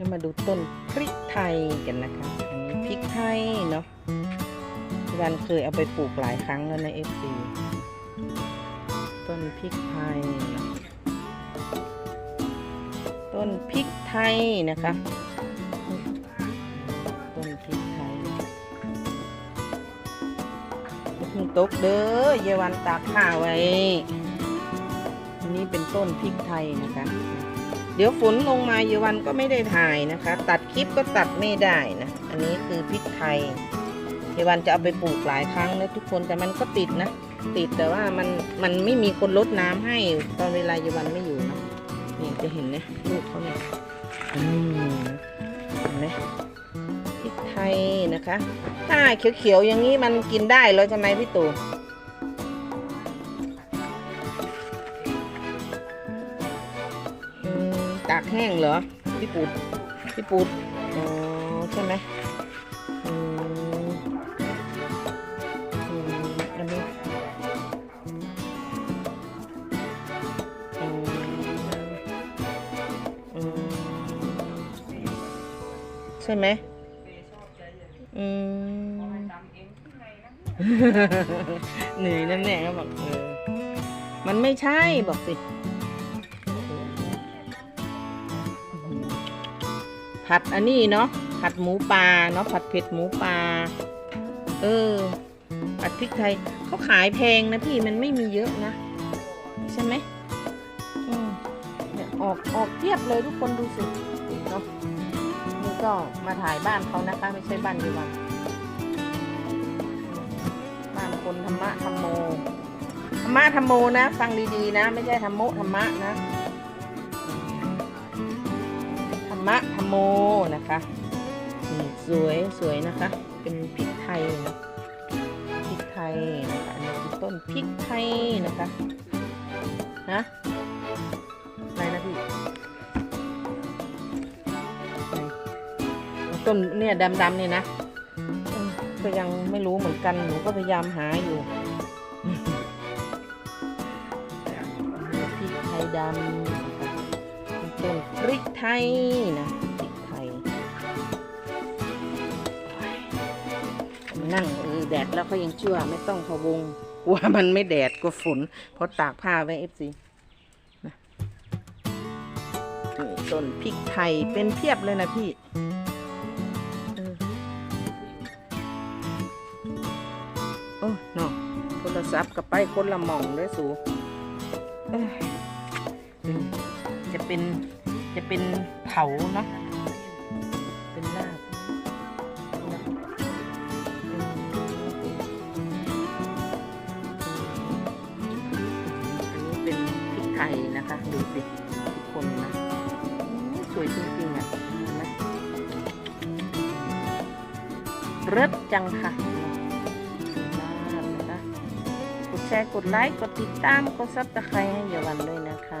แล้วมาดูต้นพริกไทยกันนะคะอันนี้พริกไทยเนาะวันเคยเอาไปปลูกหลายครั้งแล้วในเอฟซีต้นพริกไทย ต้นพริกไทยนะคะ ต้นพริกไทยพึ่งตกเด้อเยาวันตากผ้าไว้นนี้เป็นต้นพริกไทยนะคะ เดี๋ยวฝนลงมาเยาวันก็ไม่ได้ถ่ายนะคะ ตัดคลิปก็ตัดไม่ได้นะ อันนี้คือพริกไทยเยาวันจะเอาไปปลูกหลายครั้งแล้วทุกคนแต่มันก็ติดนะ ติดแต่ว่ามันมันไม่มีคนลดน้ำให้ตอนเวลาเยาวันไม่อยู่นะนี่จะเห็นนะลูกเขาเนี่ยเห็นไหมพริกไทยนะคะ ถ้าเขียวๆอย่างนี้มันกินได้แล้วใช่ไหมพี่ตู่ แห้งเหรอพี่ปูดพี่ปูดอ๋อใช่ไหมอืมอืมอันนี้ใช่ไหมอืมเหนื่อยนะแม่ก็บอกเออมันไม่ใช่บอกสิ ผัดอันนี้เนาะผัดหมูปลาเนาะผัดเผ็ดหมูปลาเออผัดพริกไทยเขาขายแพงนะพี่มันไม่มีเยอะนะ ใช่ไหมอืมเนี่ยออกออกเทียบเลยทุกคนดูสิเนาะนี่ก็มาถ่ายบ้านเขานะคะ ไม่ใช่บ้านดีวันบ้านคนธรรมะธรรมโมธรรมะธรรมโมนะ ฟังดีๆนะ ไม่ใช่ธรรมโมธรรมะนะ มะธรรมโมนะคะนี่สวยสวยนะคะ เป็นพริกไทยนะพริกไทยนะคะอันนี้คือต้นพริกไทยนะคะฮะอะไรนะพี่ไหนต้นเนี่ยดำๆนี่นะเออก็ยังไม่รู้เหมือนกัน หนูก็พยายามหาอยู่พริกไทยดำ นะคะต้นพริกไทยนะพริกไทย นั่งเออแดดแล้วเขายังชื่อไม่ต้องพะวงกลัวมันไม่แดดก็ฝนเพราะตากผ้าไว้เอฟซีนะนี่ต้นพริกไทยเป็นเพียบเลยนะพี่โอ้เนาะโทรศัพท์กับไปคนละหม่องด้อสูเอ้ย เป็นจะเป็นเผาเนาะเป็นลาบนะอืมอันนี้เป็นพริกไทยนะคะ ดูสิทุกคนนะ สวยจริงๆอะเห็นไหมเริดจังค่ะลาบนะคะกดแชร์ กดไลค์ กดติดตาม กดซับตะไคร้ให้เยาวันด้วยนะคะ